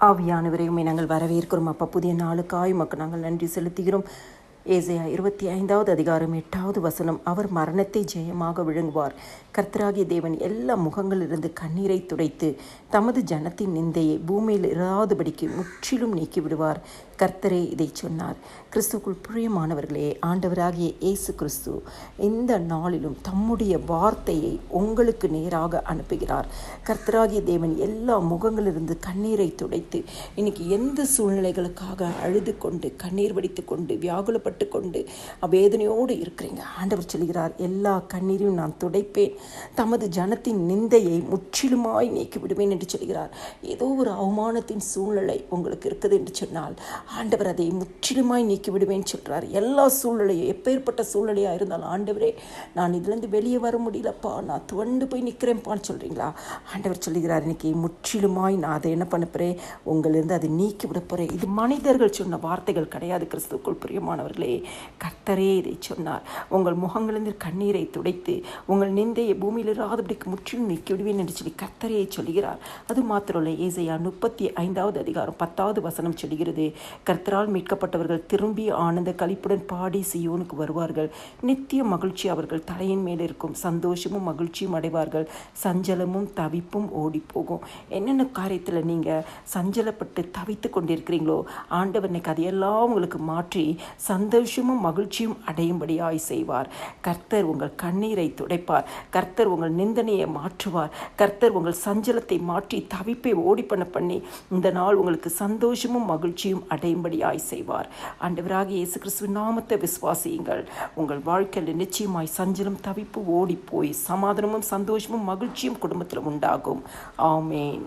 ஆவியானவரையுமே நாங்கள் வரவேற்கிறோம். அப்பா புதிய நாளுக்காய் மக்கள் நாங்கள் நன்றி செலுத்துகிறோம். ஏசையா இருபத்தி ஐந்தாவது அதிகாரம் எட்டாவது வசனம். அவர் மரணத்தை ஜெயமாக விழுங்குவார். கர்த்தராகிய தேவன் எல்லா முகங்களிலிருந்து கண்ணீரை துடைத்து தமது ஜனத்தின் நிந்தையை பூமியில் இராதபடிக்கு முற்றிலும் நீக்கி விடுவார் கர்த்தரே இதை சொன்னார். கிறிஸ்துக்குள் பிரியமானவர்களே ஆண்டவராகிய இயேசு கிறிஸ்து இந்த நாளிலும் தம்முடைய வார்த்தையை உங்களுக்கு நேராக அனுப்புகிறார். கர்த்தராகிய தேவன் எல்லா முகங்களிலிருந்து கண்ணீரை துடைத்து இன்னைக்கு எந்த சூழ்நிலைகளுக்காக அழுது கொண்டு கண்ணீர் வடித்து கொண்டு வியாகுலப்பட்டு கொண்டு வேதனையோடு இருக்கிறீங்க. ஆண்டவர் சொல்கிறார் எல்லா கண்ணீரையும் நான் துடைப்பேன். தமது ஜனத்தின் நிந்தையை முற்றிலுமாய் நீக்கி விடுவேன் என்று சொல்கிறார் ஏதோ ஒரு அவமானத்தின் சூழ்நிலை உங்களுக்கு இருக்குது என்று சொன்னால் ஆண்டவர் அதை முற்றிலுமாய் நீக்கி விடுவேன் சொல்கிறார் எல்லா சூழ்நிலையும் எப்பேற்பட்ட சூழ்நிலையாக இருந்தாலும் ஆண்டவரே நான் இதுலேருந்து வெளியே வர முடியலப்பா நான் துவண்டு போய் நிற்கிறேன்ப்பான்னு சொல்கிறீங்களா ஆண்டவர் சொல்கிறார் இன்னைக்கு முற்றிலுமாய் நான் அதை என்ன பண்ண போகிறேன் உங்களிருந்து அதை நீக்கி விட போகிறேன் இது மனிதர்கள் சொன்ன வார்த்தைகள் கிடையாது கிறிஸ்துக்குள் பிரியமானவர்கள். கர்த்தரே இதை சொன்னார். உங்கள் முகங்களிலிருந்து கண்ணீரை துடைத்து உங்கள் நிந்தையை பூமியில் இராதபடிக்கு முற்றிலும் நீக்கி விடுவேன் என்று சொல்லி கர்த்தரையை சொல்கிறார் அது மாத்திரமல்ல ஏசையா முப்பத்தி ஐந்தாவது அதிகாரம் பத்தாவது வசனம் சொல்கிறது கர்த்தரால் மீட்கப்பட்டவர்கள் திரும்பி ஆனந்த கழிப்புடன் பாடி சியோனுக்கு வருவார்கள். நித்திய மகிழ்ச்சி அவர்கள் தலையின் மேல் இருக்கும். சந்தோஷமும் மகிழ்ச்சியும் அடைவார்கள். சஞ்சலமும் தவிப்பும் ஓடி போகும் என்னென்ன காரியத்தில் நீங்கள் சஞ்சலப்பட்டு தவித்து கொண்டிருக்கிறீங்களோ ஆண்டவர் கதையெல்லாம் அதையெல்லாம் உங்களுக்கு மாற்றி சந்தோஷமும் மகிழ்ச்சியும் அடையும்படியாய் செய்வார். கர்த்தர் உங்கள் கண்ணீரை துடைப்பார். கர்த்தர் உங்கள் நிந்தனையை மாற்றுவார். கர்த்தர் உங்கள் சஞ்சலத்தை மாற்றி தவிப்பை ஓடி பண்ண பண்ணி இந்த நாள் உங்களுக்கு சந்தோஷமும் மகிழ்ச்சியும் அடையும்படியாய் செய்வார். ஆண்டவராக இயேசு கிறிஸ்துவின் நாமத்தை விசுவாசியுங்கள். உங்கள் வாழ்க்கையில் நிச்சயமாய் சஞ்சலம் தவிப்பு ஓடிப்போய் சமாதானமும் சந்தோஷமும் மகிழ்ச்சியும் குடும்பத்தில் உண்டாகும். ஆமேன்.